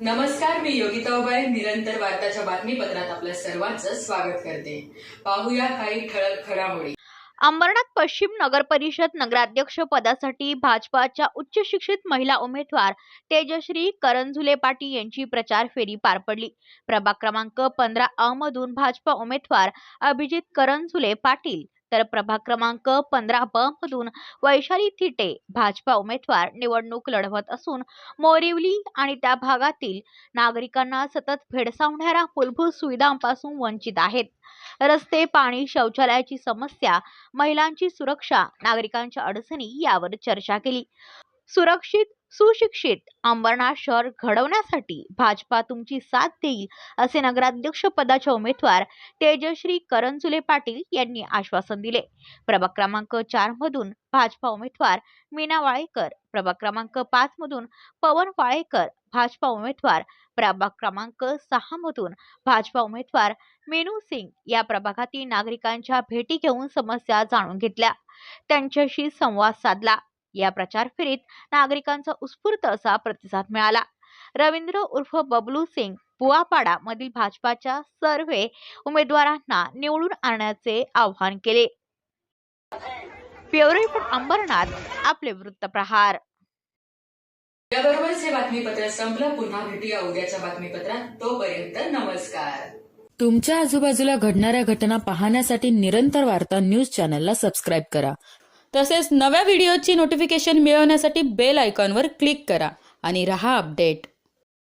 नमस्कार मी योगिता उबाळे निरंतर वार्ताच्या बातमीपत्रात आपल्या सर्वांचं स्वागत करते. पाहूया काही ठळक घडामोडी. अंबरनाथ पश्चिम नगर परिषद नगराध्यक्ष पदासाठी भाजपाच्या उच्च शिक्षित महिला उमेदवार तेजश्री करंजुले पाटील यांची प्रचार फेरी पार पडली. प्रभाग क्रमांक पंधरा अ मधून भाजपा उमेदवार अभिजित करंजुले पाटील तर प्रभाग क्रमांक पंधरा ब मधून वैशाली थिटे भाजपा उमेदवार निवडणूक लढवत असून मोरिवली आणि त्या भागातील नागरिकांना सतत भेडसावणाऱ्या मूलभूत सुविधांपासून वंचित आहेत. रस्ते पाणी शौचालयाची समस्या महिलांची सुरक्षा नागरिकांच्या अडचणी यावर चर्चा केली. सुरक्षित सुशिक्षित अंबरनाथ शहर घडवण्यासाठी भाजपा तुमची साथ देईल असे नगराध्यक्ष पदाच्या उमेदवार तेजश्री करंजुले पाटील यांनी आश्वासन दिले. प्रभाग क्रमांक चार मधून भाजपा उमेदवार मीना वाळेकर प्रभाग क्रमांक पाच मधून पवन वाळेकर भाजपा उमेदवार प्रभाग क्रमांक सहा मधून भाजपा उमेदवार मेनू सिंग या प्रभागातील नागरिकांच्या भेटी घेऊन समस्या जाणून घेतल्या. त्यांच्याशी संवाद साधला. या प्रचार फेरीत नागरिकांचा उत्स्फूर्त असा प्रतिसाद मिळाला. रवींद्र उर्फ बबलू सिंग बुवापाडा मधील भाजपाच्या सर्व उमेदवारांना निवडून आणण्याचे आवाहन केले. अंबरनाथ आपले वृत्तप्रहार याबरोबरच हे बातमीपत्र संपलं पुन्हा भेटूया उद्याच्या बातमीपत्रात. तोपर्यंत नमस्कार. तुमच्या आजूबाजूला घडणाऱ्या घटना पाहण्यासाठी निरंतर वार्ता न्यूज चॅनलला सबस्क्राईब करा. तसेच नव्या व्हिडिओची नोटिफिकेशन मिळवण्यासाठी बेल आयकॉनवर क्लिक करा आणि रहा अपडेट